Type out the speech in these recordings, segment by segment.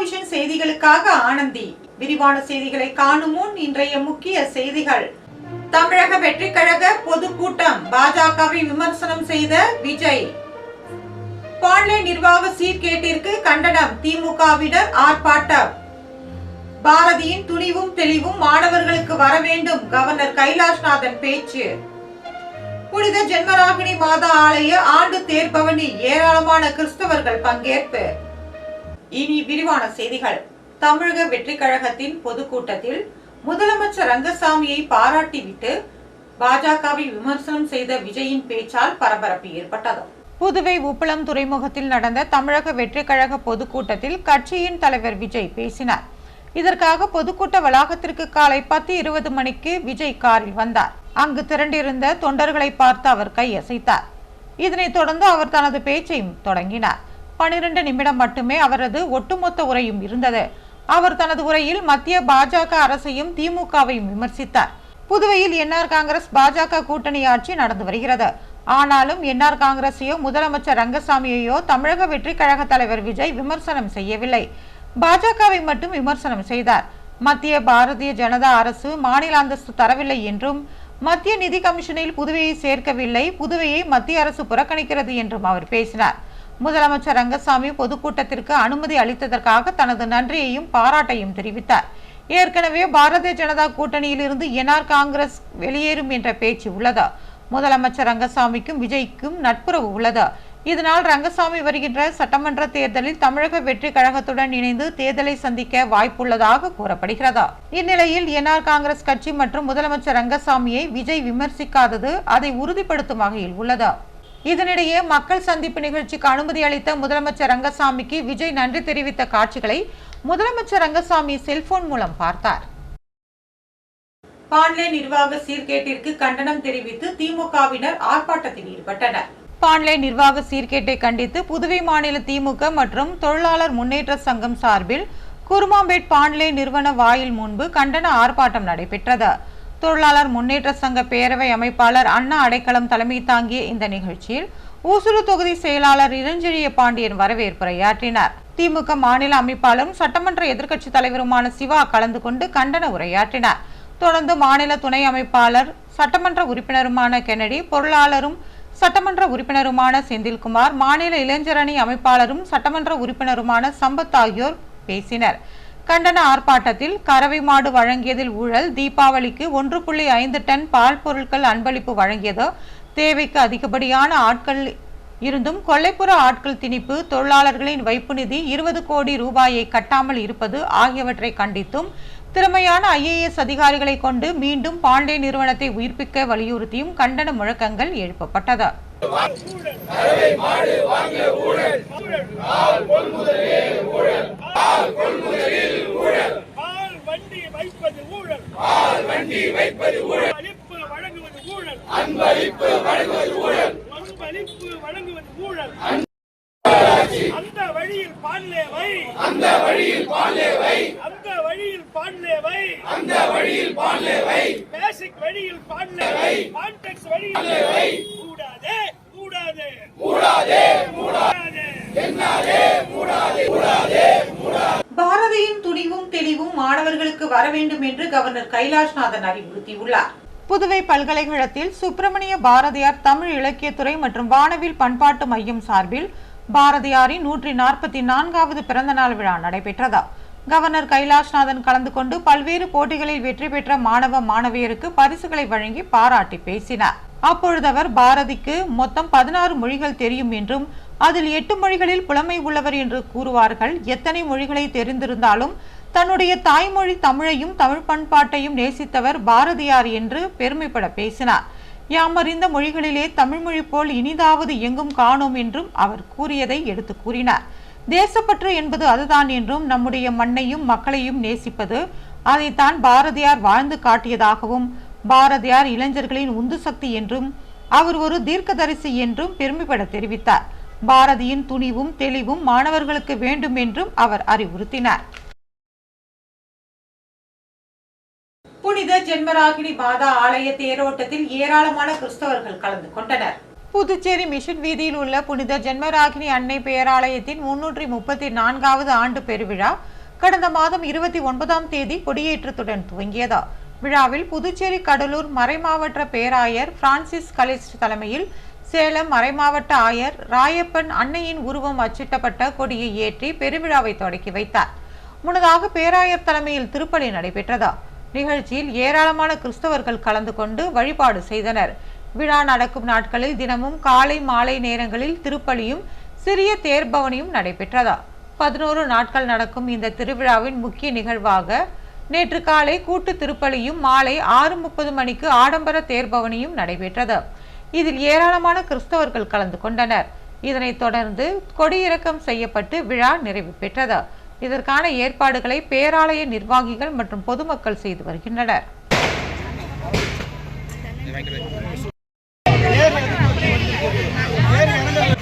Vision செய்திகளுக்காக ஆனந்தி. விரிவான செய்திகளை காணும் முன் இன்றைய முக்கிய செய்திகள். தமிழக வெற்றிக்கழக பொதுக்கூட்டம் பாஜகவை விமர்சனம் செய்த விஜய். பாண்லே நிர்வாக சீர்கேட்டிற்கு கண்டனம் திமுகவினர் ஆர்ப்பாட்டம். பாரதியின் துணிவும் தெளிவும் மாணவர்களுக்கு வர வேண்டும் கவர்னர் கைலாஷ்நாதன் பேச்சு. புனித ஜென்மராகினி மாதா ஆலய ஆண்டு தேர்பவனி ஏராளமான கிறிஸ்தவர்கள் பங்கேற்பு. இனி விரிவான செய்திகள். தமிழக வெற்றி கழகத்தின் பொதுக்கூட்டத்தில் முதலமைச்சர் ரங்கசாமியை பாராட்டிவிட்டு பாஜகவை விமர்சனம் செய்த விஜயின் பேச்சால் பரபரப்பு ஏற்பட்டது. புதுவை உப்பளம் துறைமுகத்தில் நடந்த தமிழக வெற்றி கழக பொதுக்கூட்டத்தில் கட்சியின் தலைவர் விஜய் பேசினார். இதற்காக பொதுக்கூட்ட வளாகத்திற்கு காலை பத்து இருபது மணிக்கு விஜய் காரில் வந்தார். அங்கு திரண்டிருந்த தொண்டர்களை பார்த்து அவர் கையசைத்தார். இதனைத் தொடர்ந்து அவர் தனது பேச்சையும் தொடங்கினார். பனிரெண்டு நிமிடம் மட்டுமே அவரது ஒட்டுமொத்த உரையும் இருந்தது. அவர் தனது உரையில் மத்திய பாஜக அரசையும் திமுகவையும் விமர்சித்தார். புதுவையில் என்ஆர் காங்கிரஸ் பாஜக கூட்டணி ஆட்சி நடந்து வருகிறது. ஆனாலும் என்ஆர் காங்கிரஸையோ முதலமைச்சர் ரங்கசாமியையோ தமிழக வெற்றி கழக தலைவர் விஜய் விமர்சனம் செய்யவில்லை. பாஜகவை மட்டும் விமர்சனம் செய்தார். மத்திய பாரதிய ஜனதா அரசு மாநில அந்தஸ்து தரவில்லை என்றும் மத்திய நிதி கமிஷனில் புதுவையை சேர்க்கவில்லை புதுவையை மத்திய அரசு புறக்கணிக்கிறது என்றும் அவர் பேசினார். முதலமைச்சர் ரங்கசாமி பொதுக்கூட்டத்திற்கு அனுமதி அளித்ததற்காக தனது நன்றியையும் பாராட்டையும் தெரிவித்தார். ஏற்கனவே பாரதிய ஜனதா கூட்டணியில் இருந்து என்ஆர் காங்கிரஸ் வெளியேறும் என்ற பேச்சு உள்ளது. முதலமைச்சர் ரங்கசாமிக்கும் விஜய்க்கும் நட்புறவு உள்ளது. இதனால் ரங்கசாமி வருகின்ற சட்டமன்ற தேர்தலில் தமிழக வெற்றி கழகத்துடன் இணைந்து தேர்தலை சந்திக்க வாய்ப்புள்ளதாக கூறப்படுகிறதா. இந்நிலையில் என்ஆர் காங்கிரஸ் கட்சி மற்றும் முதலமைச்சர் ரங்கசாமியை விஜய் விமர்சிக்காதது அதை உறுதிப்படுத்தும் வகையில் உள்ளது. இதனிடையே மக்கள் சந்திப்பு நிகழ்ச்சிக்கு அனுமதி அளித்த முதலமைச்சர் ரங்கசாமிக்கு விஜய் நன்றி தெரிவித்த காட்சிகளை முதலமைச்சர் ரங்கசாமி செல்போன் மூலம் பார்த்தார். பாண்லே நிர்வாக சீர்கேட்டிற்கு கண்டனம் தெரிவித்து திமுகவினர் ஆர்ப்பாட்டத்தில் ஈடுபட்டனர். பாண்லே நிர்வாக சீர்கேட்டை கண்டித்து புதுவை மாநில திமுக மற்றும் தொழிலாளர் முன்னேற்ற சங்கம் சார்பில் குருமாம்பேட் பாண்லே நிறுவன வாயில் முன்பு கண்டன ஆர்ப்பாட்டம் நடைபெற்றது. தொழிலாளர் முன்னேற்ற சங்க பேரவை அமைப்பாளர் அண்ணா அடைக்கலம் தலைமை தாங்கிய இந்த நிகழ்ச்சியில் ஊசுடு தொகுதி செயலாளர் இளஞ்செழிய பாண்டியன் வரவேற்புரையாற்றினார் திமுக மாநில அமைப்பாளரும் சட்டமன்ற எதிர்க்கட்சி தலைவருமான சிவா கலந்து கொண்டு கண்டன உரையாற்றினார். தொடர்ந்து மாநில துணை அமைப்பாளர் சட்டமன்ற உறுப்பினருமான கெனடி பொருளாளரும் சட்டமன்ற உறுப்பினருமான செந்தில்குமார் மாநில இளைஞரணி அமைப்பாளரும் சட்டமன்ற உறுப்பினருமான சம்பத் ஆகியோர் பேசினர். கண்டன ஆர்ப்பாட்டத்தில் கறவை மாடு வழங்கியதில் ஊழல். தீபாவளிக்கு ஒன்று புள்ளி ஐந்து டன் பால் பொருட்கள் அன்பளிப்பு வழங்கியது. தேவைக்கு அதிகப்படியான ஆட்கள் இருந்தும் கொல்லைப்புற ஆட்கள் திணிப்பு தொழிலாளர்களின் வைப்பு நிதி இருபது கோடி ரூபாயை கட்டாமல் இருப்பது ஆகியவற்றை கண்டித்தும் திறமையான ஐஏஎஸ் அதிகாரிகளை கொண்டு மீண்டும் பாண்டே நிறுவனத்தை உயிர்ப்பிக்க வலியுறுத்தியும் கண்டன முழக்கங்கள் எழுப்பப்பட்டது. பால் வண்டி வைப்பது ஊழல். பால் வண்டி வைப்பது ஊழல் அளிப்பு வழங்குவது ஊழல் அன்பளிப்பு வழங்குவது ஊழல். அன்பளிப்பு வழங்குவது ஊழல். அந்த வழியில் பால்லே வை. அந்த வழியில் பால்லே வை. அந்த வழியில் பால்லே வை. அந்த வழியில் பால்லே வை பேசிக் வழியில் பால்லே வை கான்டெக்ஸ் வழியில் வை கூடாதே கூடாதே கூடாதே கூடாதே பாரதியின் துணிவும் தெளிவும் மாணவர்களுக்கு வர வேண்டும் என்று கவர்னர் கைலாஷ்நாதன் அறிவுறுத்தியுள்ளார். புதுவை பல்கலைக்கழகத்தில் சுப்பிரமணிய பாரதியார் தமிழ் இலக்கியத்துறை மற்றும் வானவில் பண்பாட்டு மையம் சார்பில் பாரதியாரின் நூற்றி நாற்பத்தி நான்காவது பிறந்த நாள் விழா நடைபெற்றதா. கவர்னர் கைலாஷ்நாதன் கலந்து கொண்டு பல்வேறு போட்டிகளில் வெற்றி பெற்ற மாணவ மாணவியருக்கு பரிசுகளை வழங்கி பாராட்டி பேசினார். அப்பொழுது அவர் பாரதிக்கு மொத்தம் பதினாறு மொழிகள் தெரியும் என்றும் அதில் எட்டு மொழிகளில் புலமை உள்ளவர் என்று கூறுவார்கள். எத்தனை மொழிகளை தெரிந்திருந்தாலும் தன்னுடைய தாய்மொழி தமிழையும் தமிழ் பண்பாட்டையும் நேசித்தவர் பாரதியார் என்று பெருமைப்பட பேசினார். யாமறிந்த மொழிகளிலே தமிழ்மொழி போல் இனிதாவது எங்கும் காணோம் என்றும் அவர் கூறியதை எடுத்து கூறினார். தேசப்பற்று என்பது அதுதான் என்றும் நம்முடைய மண்ணையும் மக்களையும் நேசிப்பது அதைத்தான் பாரதியார் வாழ்ந்து காட்டியதாகவும் பாரதியார் இளைஞர்களின் உந்து சக்தி என்றும் அவர் ஒரு தீர்க்கதரிசி என்றும் பெருமைப்பட தெரிவித்தார். பாரதியின் துணிவும் தெளிவும் மாணவர்களுக்கு வேண்டும் என்றும் அவர் அறிவுறுத்தினார். புனித ஜென்மராகினி மாதா ஆலய தேரோட்டத்தில் ஏராளமான கிறிஸ்தவர்கள் கலந்து கொண்டனர். புதுச்சேரி மிஷன் வீதியில் உள்ள புனித ஜென்மராகினி அன்னை பேராலயத்தின் முன்னூற்றி முப்பத்தி நான்காவது ஆண்டு பெருவிழா கடந்த மாதம் இருபத்தி ஒன்பதாம் தேதி கொடியேற்றத்துடன் துவங்கியது. விழாவில் புதுச்சேரி கடலூர் மறைமாவட்ட பேராயர் பிரான்சிஸ் கலிஸ்ட் தலைமையில் சேலம் மறைமாவட்ட ஆயர் ராயப்பன் அன்னையின் உருவம் அச்சிட்டப்பட்ட கொடியை ஏற்றி பெருவிழாவை தொடக்கி வைத்தார். முன்னதாக பேராயர் தலைமையில் திருப்பலி நடைபெற்றதா. நிகழ்ச்சியில் ஏராளமான கிறிஸ்தவர்கள் கலந்து கொண்டு வழிபாடு செய்தனர். விழா நடக்கும் நாட்களில் தினமும் காலை மாலை நேரங்களில் திருப்பலியும் சிறிய தேர்பவனியும் நடைபெற்றதா? பதினோரு நாட்கள் நடக்கும் இந்த திருவிழாவின் முக்கிய நிகழ்வாக நேற்று காலை கூட்டு திருப்பலியும் மாலை ஆறு முப்பது மணிக்கு ஆடம்பர தேர்பவனியும் நடைபெற்றது. இதில் ஏராளமான கிறிஸ்தவர்கள் கலந்து கொண்டனர். இதனைத் தொடர்ந்து கொடியிறக்கம் செய்யப்பட்டு விழா நிறைவு பெற்றது. இதற்கான ஏற்பாடுகளை பேராலய நிர்வாகிகள் மற்றும் பொதுமக்கள் செய்து வருகின்றனர்.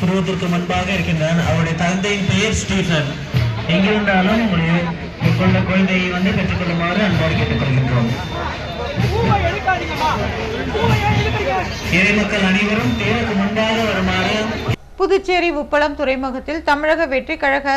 புருவத்திற்கு முன்பாக இருக்கின்றான் அவருடைய தந்தையின் பெயர் ஸ்டீஃபன். எங்கிருந்தாலும் உங்களுடைய குழந்தையை வந்து பெற்றுக்கொள்ளுமாறு அன்போடு கேட்டுக்கொள்கின்றோம். இறைமக்கள் அனைவரும் தேருக்கு முன்பாக வருமாறு புதுச்சேரி உப்பளம் துறைமுகத்தில் தமிழக வெற்றி கழக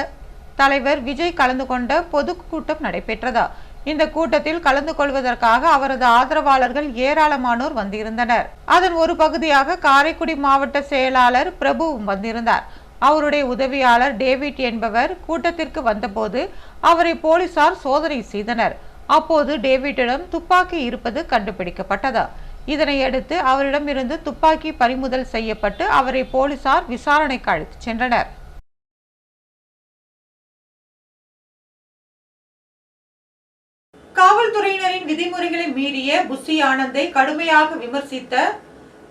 தலைவர் விஜய் கலந்து கொண்ட பொதுக்கூட்டம் நடைபெற்றது. இந்த கூட்டத்தில் கலந்து கொள்வதற்காக அவரது ஆதரவாளர்கள் ஏராளமானோர் வந்திருந்தனர். அதன் ஒரு பகுதியாக காரைக்குடி மாவட்ட செயலாளர் பிரபுவும் வந்திருந்தார். அவருடைய உதவியாளர் டேவிட் என்பவர் கூட்டத்திற்கு வந்தபோது அவரை போலீசார் சோதனை செய்தனர். அப்போது டேவிட்டிடம் துப்பாக்கி இருப்பது கண்டுபிடிக்கப்பட்டது. இதனையடுத்து அவரிடமிருந்து துப்பாக்கி பறிமுதல் செய்யப்பட்டு அவரை போலீசார் விசாரணைக்கு அழைத்துச் சென்றனர். காவல்துறையினரின் விதிமுறைகளை மீறிய புஷி ஆனந்தை கடுமையாக விமர்சித்த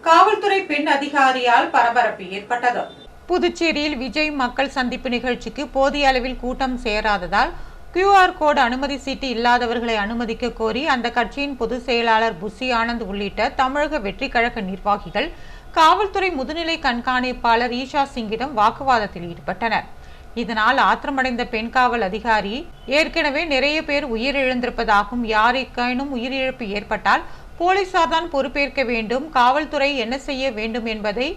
காவல்துறை பெண் அதிகாரியால் பரபரப்பு ஏற்பட்டது. புதுச்சேரியில் விஜய் மக்கள் சந்திப்பு நிகழ்ச்சிக்கு போதிய அளவில் கூட்டம் சேராததால் கியூஆர் கோடு அனுமதி சீட்டு இல்லாதவர்களை அனுமதிக்க கோரி அந்த கட்சியின் பொதுச் செயலாளர் புஷி ஆனந்த் உள்ளிட்ட தமிழக வெற்றி கழக நிர்வாகிகள் காவல்துறை முதுநிலை கண்காணிப்பாளர் ஈஷா சிங்கிடம் வாக்குவாதத்தில் ஈடுபட்டனர். இதனால் ஆத்திரமடைந்த பெண் காவல் அதிகாரி ஏற்கனவே நிறைய பேர் உயிரிழந்திருப்பதாகவும் யாருக்கேனும் உயிரிழப்பு ஏற்பட்டால் போலீசார் தான் பொறுப்பேற்க வேண்டும் காவல்துறை என்ன செய்ய வேண்டும் என்பதை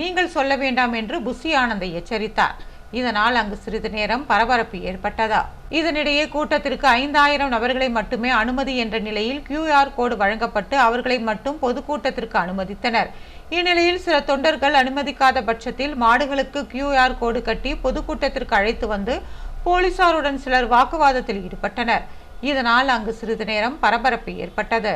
நீங்கள் சொல்ல வேண்டாம் என்று புஷி ஆனந்தை எச்சரித்தார். இதனால் அங்கு சிறிது நேரம் பரபரப்பு ஏற்பட்டதா? இதனிடையே கூட்டத்திற்கு ஐந்தாயிரம் நபர்களை மட்டுமே அனுமதி என்ற நிலையில் கியூஆர் கோடு வழங்கப்பட்டு அவர்களை மட்டும் பொதுக்கூட்டத்திற்கு அனுமதித்தனர். இந்நிலையில் சில தொண்டர்கள் அனுமதிக்காத பட்சத்தில் மாடுகளுக்கு கியூஆர் கோடு கட்டி பொதுக்கூட்டத்திற்கு அழைத்து வந்து போலீசாருடன் சிலர் வாக்குவாதத்தில் ஈடுபட்டனர். இதனால் அங்கு சிறிது நேரம் பரபரப்பு ஏற்பட்டது.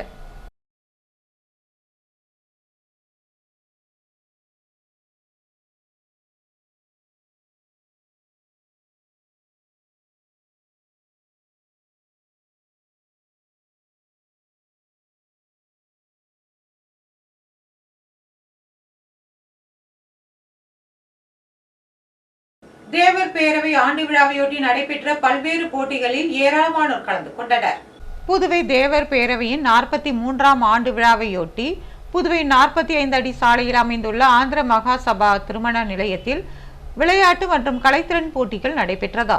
தேவர் பேரவை ஆண்டு விழாவையொட்டி நடைபெற்ற பல்வேறு போட்டிகளில் ஏராளமானோர் கலந்து கொண்டனர். புதுவை தேவர் பேரவையின் நாற்பத்தி மூன்றாம் ஆண்டு விழாவையொட்டி புதுவை நாற்பத்தி ஐந்து அடி சாலையில் அமைந்துள்ள ஆந்திர மகா சபா திருமண நிலையத்தில் விளையாட்டு மற்றும் கலைத்திறன் போட்டிகள் நடைபெற்றதா.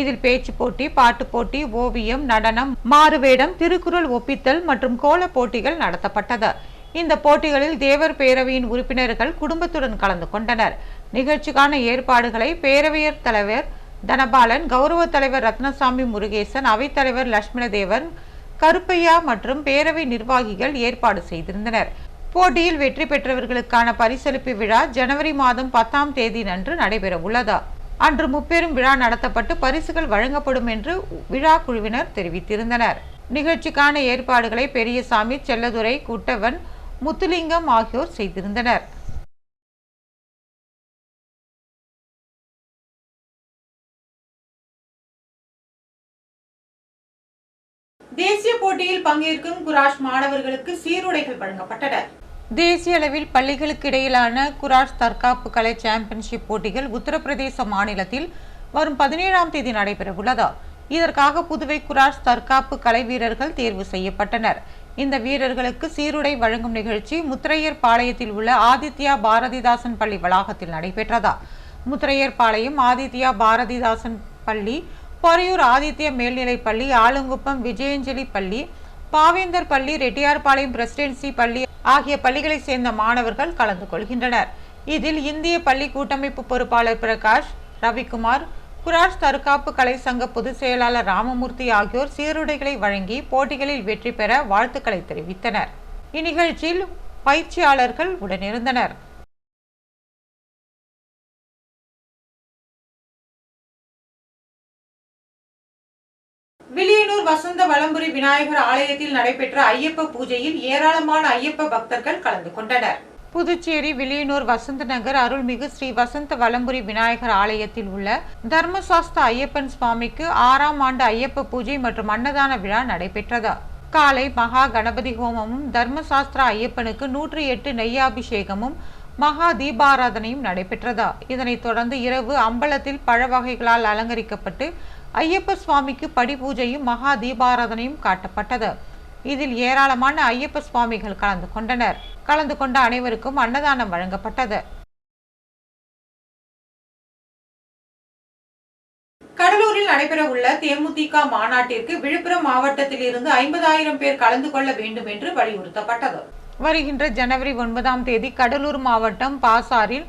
இதில் பேச்சு போட்டி பாட்டு போட்டி ஓவியம் நடனம் மாறுவேடம் திருக்குறள் ஒப்பித்தல் மற்றும் கோல போட்டிகள் நடத்தப்பட்டது. இந்த போட்டிகளில் தேவர் பேரவையின் உறுப்பினர்கள் குடும்பத்துடன் கலந்து கொண்டனர். நிகழ்ச்சிக்கான ஏற்பாடுகளை பேரவையர் தலைவர் தனபாலன் கௌரவ தலைவர் ரத்னசாமி முருகேசன் அவைத்தலைவர் லட்சுமணதேவன் கருப்பையா மற்றும் பேரவை நிர்வாகிகள் ஏற்பாடு செய்திருந்தனர். போட்டியில் வெற்றி பெற்றவர்களுக்கான பரிசளிப்பு விழா ஜனவரி மாதம் பத்தாம் தேதி அன்று நடைபெற உள்ளதா அன்று முப்பெரும் விழா நடத்தப்பட்டு பரிசுகள் வழங்கப்படும் என்று விழா குழுவினர் தெரிவித்திருந்தனர். நிகழ்ச்சிக்கான ஏற்பாடுகளை பெரியசாமி செல்லதுரை குட்டவன் முத்துலிங்கம் ஆகியோர் செய்திருந்தனர். தேசிய போட்டியில் பங்கேற்கும் குராஷ் மாணவர்களுக்கு சீருடைகள் வழங்கப்பட்டன. தேசிய அளவில் பள்ளிகளுக்கு இடையிலான குராஷ் தற்காப்பு கலை சாம்பியன்ஷிப் போட்டிகள் உத்தரப்பிரதேச மாநிலத்தில் வரும் பதினேழாம் தேதி நடைபெற உள்ளது இதற்காக புதுவை குராஷ் தற்காப்பு கலை வீரர்கள் தேர்வு செய்யப்பட்டனர். இந்த வீரர்களுக்கு சீருடை வழங்கும் நிகழ்ச்சி முத்திரையர் பாளையத்தில் உள்ள ஆதித்யா பாரதிதாசன் பள்ளி வளாகத்தில் நடைபெற்றதா? முத்திரையர் பாளையம் ஆதித்யா பாரதிதாசன் பள்ளி பொறையூர் ஆதித்ய மேல்நிலைப் பள்ளி ஆலங்குப்பம் விஜயஞ்சலி பள்ளி பாவேந்தர் பள்ளி ரெட்டியார்பாளையம் பிரசிடென்சி பள்ளி ஆகிய பள்ளிகளைச் சேர்ந்த மாணவர்கள் கலந்து கொள்கின்றனர். இதில் இந்திய பள்ளி கூட்டமைப்பு பொறுப்பாளர் பிரகாஷ் ரவிக்குமார் குராஷ் தற்காப்பு கலை சங்க பொதுச் செயலாளர் ராமமூர்த்தி ஆகியோர் சீருடைகளை வழங்கி போட்டிகளில் வெற்றி பெற வாழ்த்துக்களை தெரிவித்தனர். இந்நிகழ்ச்சியில் பயிற்சியாளர்கள் உடனிருந்தனர். வில்லியனூர் வசந்த வலம்புரி விநாயகர் ஆலயத்தில் நடைபெற்ற ஐயப்ப பூஜையில் ஏராளமான ஐயப்ப பக்தர்கள் கலந்து கொண்டனர். புதுச்சேரி வில்லியனூர் வசந்த நகர் அருள்மிகு ஸ்ரீ வசந்த வலம்புரி விநாயகர் ஆலயத்தில் உள்ள தர்மசாஸ்தா ஐயப்பன் சுவாமிக்கு ஆறாம் ஆண்டு ஐயப்ப பூஜை மற்றும் அன்னதான விழா நடைபெற்றது. காலை மகா கணபதி ஹோமமும் தர்மசாஸ்திரா ஐயப்பனுக்கு நூற்றி எட்டு நெய்யாபிஷேகமும் மகா தீபாராதனையும் நடைபெற்றதா. இதனைத் தொடர்ந்து இரவு அம்பலத்தில் பழ வகைகளால் அலங்கரிக்கப்பட்டு ஐயப்ப சுவாமிக்கு படி பூஜையும் மகா தீபாராதனையும் காட்டப்பட்டது. இதில் ஏராளமான ஐயப்ப சுவாமிகள் கலந்து கொண்டனர். கலந்து கொண்ட அனைவருக்கும் அன்னதானம் வழங்கப்பட்டது. கடலூரில் நடைபெறவுள்ள தேமுதிக மாநாட்டிற்கு விழுப்புரம் மாவட்டத்தில் இருந்து ஐம்பதாயிரம் பேர் கலந்து கொள்ள வேண்டும் என்று வலியுறுத்தப்பட்டது. வருகின்ற ஜனவரி ஒன்பதாம் தேதி கடலூர் மாவட்டம் பாசாரில்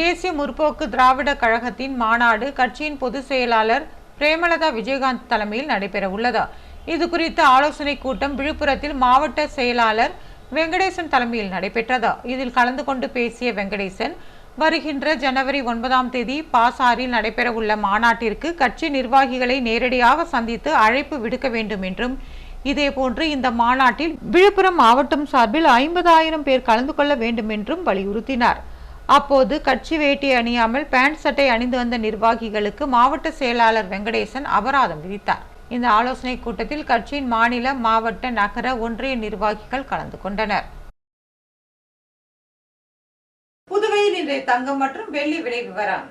தேசிய முற்போக்கு திராவிட கழகத்தின் மாநாடு கட்சியின் பொதுச் செயலாளர் பிரேமலதா விஜயகாந்த் தலைமையில் நடைபெறவுள்ளது. இது குறித்த ஆலோசனை கூட்டம் விழுப்புரத்தில் மாவட்ட செயலாளர் வெங்கடேசன் தலைமையில் நடைபெற்றது. இதில் கலந்து கொண்டு பேசிய வெங்கடேசன் வருகின்ற ஜனவரி ஒன்பதாம் தேதி பாசாரில் நடைபெறவுள்ள மாநாட்டிற்கு கட்சி நிர்வாகிகளை நேரடியாக சந்தித்து அழைப்பு விடுக்க வேண்டும் என்றும் இதேபோன்று இந்த மாநாட்டில் விழுப்புரம் மாவட்டம் சார்பில் ஐம்பதாயிரம் பேர் கலந்து கொள்ள வேண்டும் என்றும் வலியுறுத்தினார். அப்போது கட்சி வேட்டி அணியாமல் பேண்ட் சட்டை அணிந்து வந்த நிர்வாகிகளுக்கு மாவட்ட செயலாளர் வெங்கடேசன் அபராதம் விதித்தார். இந்த ஆலோசனை கூட்டத்தில் கட்சியின் மாநில மாவட்ட நகர ஒன்றிய நிர்வாகிகள் கலந்து கொண்டனர். புதுவையில் இன்றைய தங்கம் மற்றும் வெள்ளி விலை விவரம்.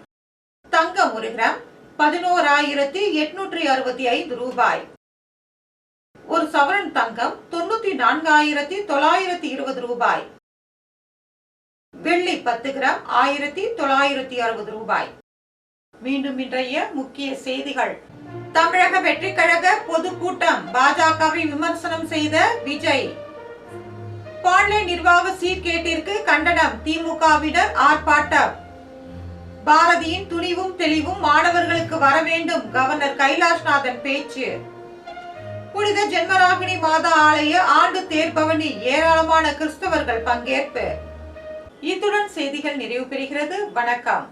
தங்கம் ஒரு கிராம் பதினோராயிரத்தி எட்நூற்றி அறுபத்தி ஐந்து ரூபாய். ஒரு சவரன் தங்கம் தொண்ணூத்தி நான்காயிரத்தி தொள்ளாயிரத்தி இருபது ரூபாய். வெள்ளி பத்து கிராம் ஆயிரத்தி தொள்ளாயிரத்தி அறுபது ரூபாய். மீண்டும் இன்றைய முக்கிய செய்திகள். தமிழக வெற்றி கழக பொதுக்கூட்டம் பாஜகவை விமர்சனம் செய்த விஜய். பாண்லே நிர்வாக சீர்கேட்டிற்கு கண்டனம் திமுகவினர் ஆர்ப்பாட்டம். பாரதியின் துணிவும் தெளிவும் மாணவர்களுக்கு வர வேண்டும் கவர்னர் கைலாஷ்நாதன் பேச்சு. புனித ஜென்மராகினி மாதா ஆலய ஆண்டு தேர்பவனி ஏராளமான கிறிஸ்தவர்கள் பங்கேற்பு. இத்துடன் செய்திகள் நிறைவு பெறுகிறது. வணக்கம்.